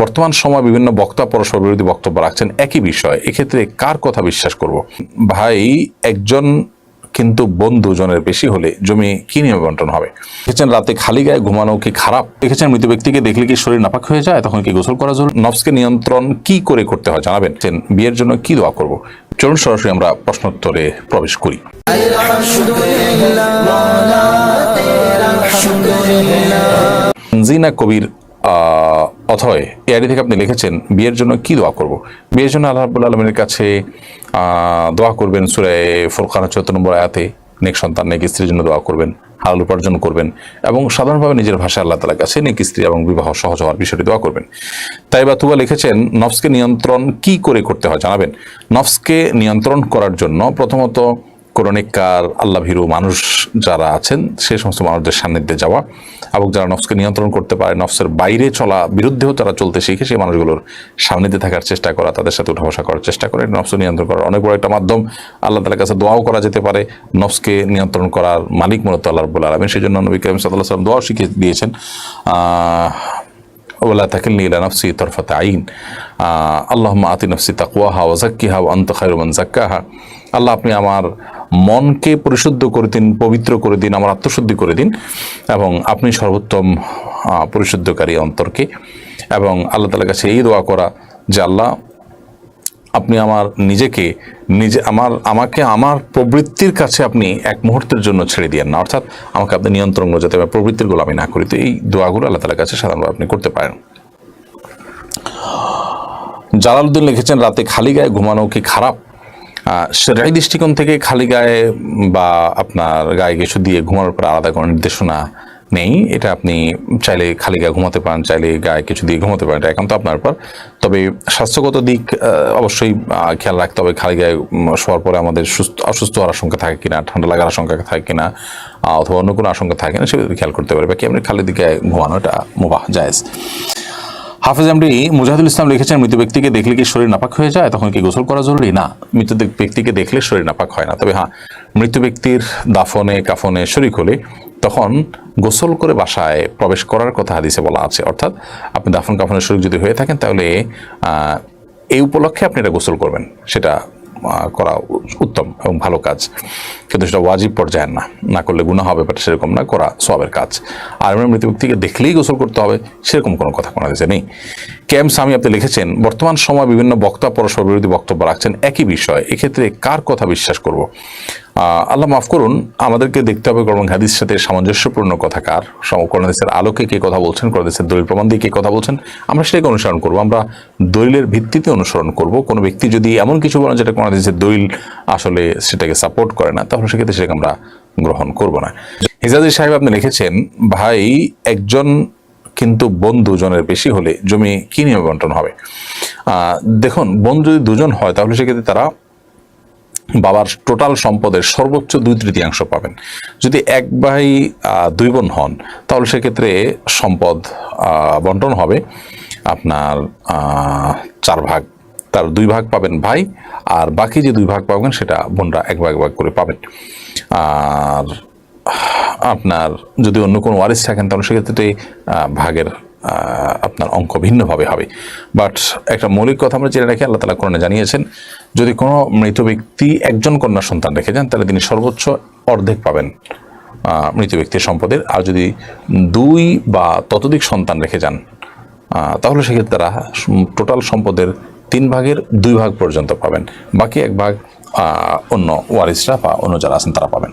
বর্তমান সময় বিভিন্ন বক্তা পরস্পর বিরোধী বক্তব্য রাখছেন একই বিষয়। এক্ষেত্রে কার কথা বিশ্বাস করব? ভাই, একজন কিন্তু বন্ধু জনের বেশি হলে জমি কি নিয়মে বন্টন হবে? দেখেছেন রাতে খালি গায়ে ঘুমানো কি খারাপ? দেখেছেন মৃত ব্যক্তিকে দেখলে কি শরীর নাপাক হয়ে যায়? তখন কি গোসল করা জরুরি? নফসকে নিয়ন্ত্রণ কি করে করতে হয় জানাবেন। বিয়ের জন্য কি দোয়া করব? চলুন সরাসরি আমরা প্রশ্নোত্তরে প্রবেশ করি। জিনা কবির অথয়, এই আইডি থেকে আপনি লিখেছেন, বিয়ের জন্য কি দোয়া করব? বিয়ের জন্য আল্লাহ আলমের কাছে দোয়া করবেন সুরে ফুরকানা চৌদ্দ নম্বর আয়াতে, নেক সন্তান, নেক স্ত্রীর জন্য দোয়া করবেন, হালাল উপার্জন করবেন এবং সাধারণভাবে নিজের ভাষায় আল্লাহ তালার কাছে নেক স্ত্রী এবং বিবাহ সহজ হওয়ার বিষয়টি দোয়া করবেন। তাই বা তুবা লিখেছেন, নফসকে নিয়ন্ত্রণ কি করে করতে হয় জানাবেন? নফসকে নিয়ন্ত্রণ করার জন্য প্রথমত করণিকার আল্লাহ ভীরু মানুষ যারা আছেন, সে সমস্ত মানুষদের সান্নিধ্যে যাওয়া এবং যারা নফসকে নিয়ন্ত্রণ করতে পারে, নফসের বাইরে চলা বিরুদ্ধেও যারা চলতে শিখে সেই মানুষগুলোর সান্নিধ্যে থাকার চেষ্টা করা, তাদের সাথে উঠা বসা করার চেষ্টা করে, নফস নিয়ন্ত্রণ করার অনেক বড় একটা মাধ্যম। আল্লাহ তালার কাছে দোয়াও করা যেতে পারে, নফসকে নিয়ন্ত্রণ করার মালিক মূলত আল্লাহ রব্বুল আলমিন সেই জন্য নবী করিম সাল্লাহ সাল্লাম দোয়াও শিখিয়ে দিয়েছেন ওলা তাকিলনি নফসি তরফাতে আইন আল্লাহ আতি নফসি তাকুয়াহা ওয়াজাক্কিহা ও আন্ত খায়রুমান জাক্কাহা আল্লাহ আপনি আমার মনকে পরিশুদ্ধ করে দিন, পবিত্র করে দিন, আমার আত্মশুদ্ধি করে দিন এবং আপনি সর্বোত্তম পরিশুদ্ধকারী অন্তরকে এবং আল্লাহ তালার কাছে এই দোয়া করা যে আল্লাহ, আপনি আমার নিজেকে, নিজে আমার, আমাকে আমার প্রবৃত্তির কাছে আপনি এক মুহূর্তের জন্য ছেড়ে দিয়েন না। অর্থাৎ আমাকে আপনি নিয়ন্ত্রণ যাতে আমি প্রবৃত্তির গোলামি না করি। তো এই দোয়াগুলো আল্লাহ তালার কাছে সাধারণভাবে আপনি করতে পারেন। জালালউদ্দিন লিখেছেন, রাতে খালি গায়ে ঘুমানো কি খারাপ? সেরাই দৃষ্টিকোণ থেকে খালি গায়ে বা আপনার গায়ে কিছু দিয়ে ঘুমানোর পর আলাদা কোনো নির্দেশনা নেই। এটা আপনি চাইলে খালি গায়ে ঘুমাতে পারেন চাইলে গায়ে কিছু দিয়ে ঘুমাতে পারেন এটা একান্ত আপনার উপর। তবে স্বাস্থ্যগত দিক অবশ্যই খেয়াল রাখতে হবে খালি গায়ে শোয়ার পরে আমাদের সুস্থ অসুস্থ হওয়ার আশঙ্কা থাকে কিনা ঠান্ডা লাগার আশঙ্কা থাকে কিনা অথবা অন্য কোনো আশঙ্কা থাকে কিনা সেগুলো খেয়াল করতে পারবে বাকি আপনি খালি দিকে ঘুমানো এটা মুবাহ জায়েজ। হাফেজ এমডি মুজাহিদুল ইসলাম লিখেছেন, মৃত ব্যক্তিকে দেখলে কি শরীর নাপাক হয়ে যায়? তখন কি গোসল করা জরুরি? না, মৃত ব্যক্তিকে দেখলে শরীর নাপাক হয় না। তবে হ্যাঁ মৃত ব্যক্তির দাফনে, কাফনে শরিক হলে তখন গোসল করে বাসায় প্রবেশ করার কথা হাদিসে বলা আছে। অর্থাৎ আপনি দাফন, কাফনের শরীর যদি হয়ে থাকেন, তাহলে এই উপলক্ষে আপনি এটা গোসল করবেন। সেটা করা উত্তম এবং ভালো কাজ। কিন্তু সেটা ওয়াজিব পর্যায়ের না। না করলে গুণা হবে, বাট সেরকম না, করা সবের কাজ। আর আমার মৃত ব্যক্তিকে দেখলেই গোসল করতে হবে, সেরকম কোনো কথা কোনো দেশে নেই। কে এম স্বামী আপনি লিখেছেন, বর্তমান সময় বিভিন্ন বক্তা পরস্পর বিরোধী বক্তব্য রাখছেন একই বিষয়, এক্ষেত্রে কার কথা বিশ্বাস করব? আল্লাহ মাফ করুন, আমাদেরকে দেখতে হবে কোরআন হাদিস সাথে সামঞ্জস্যপূর্ণ কথা কার? সম- কোরআন হাদিসের আলোকে কে কথা বলছেন, কোরআন হাদিসের দলিল প্রমাণ দিয়ে কে কথা বলছেন? আমরা সেটাকে অনুসরণ করব। আমরা দলিলের ভিত্তিতে অনুসরণ করব। কোনো ব্যক্তি যদি এমন কিছু বলেন যেটা কোরআন হাদিসের দলিল আসলে সেটাকে সাপোর্ট করে না, তাহলে সেক্ষেত্রে সেটাকে আমরা গ্রহণ করব না। হিজাজি সাহেব আপনি লিখেছেন, ভাই, একজন কিন্তু বন্ধু জনের বেশি হলে জমি কি নিয়মে বন্টন হবে? দেখুন, বন্ধু যদি দুজন হয়, তাহলে সেক্ষেত্রে তারা বাবার টোটাল সম্পদের সর্বোচ্চ দুই তৃতীয়াংশ পাবেন। যদি এক ভাই দুই বোন হন, তাহলে সেক্ষেত্রে সম্পদ বন্টন হবে। আপনার চার ভাগ, তার দুই ভাগ পাবেন ভাই, আর বাকি যে দুই ভাগ পাবেন সেটা বোনরা এক ভাগ ভাগ করে পাবেন। আর, আপনার যদি অন্য কোনো ওয়ারিস থাকেন, তাহলে সেক্ষেত্রে ভাগের আপনার অঙ্ক ভিন্নভাবে হবে। বাট একটা মৌলিক কথা আমরা জেনে রাখি আল্লাহ তালা কোরআনে জানিয়েছেন, যদি কোনো মৃত ব্যক্তি একজন কন্যা সন্তান রেখে যান, তাহলে তিনি সর্বোচ্চ অর্ধেক পাবেন মৃত ব্যক্তির সম্পদের। আর যদি দুই বা ততোধিক সন্তান রেখে যান তাহলে সেক্ষেত্রে তারা টোটাল সম্পদের তিন ভাগের দুই ভাগ পর্যন্ত পাবেন। বাকি এক ভাগ অন্য ওয়ারিসরা বা অন্য যারা আছেন তারা পাবেন।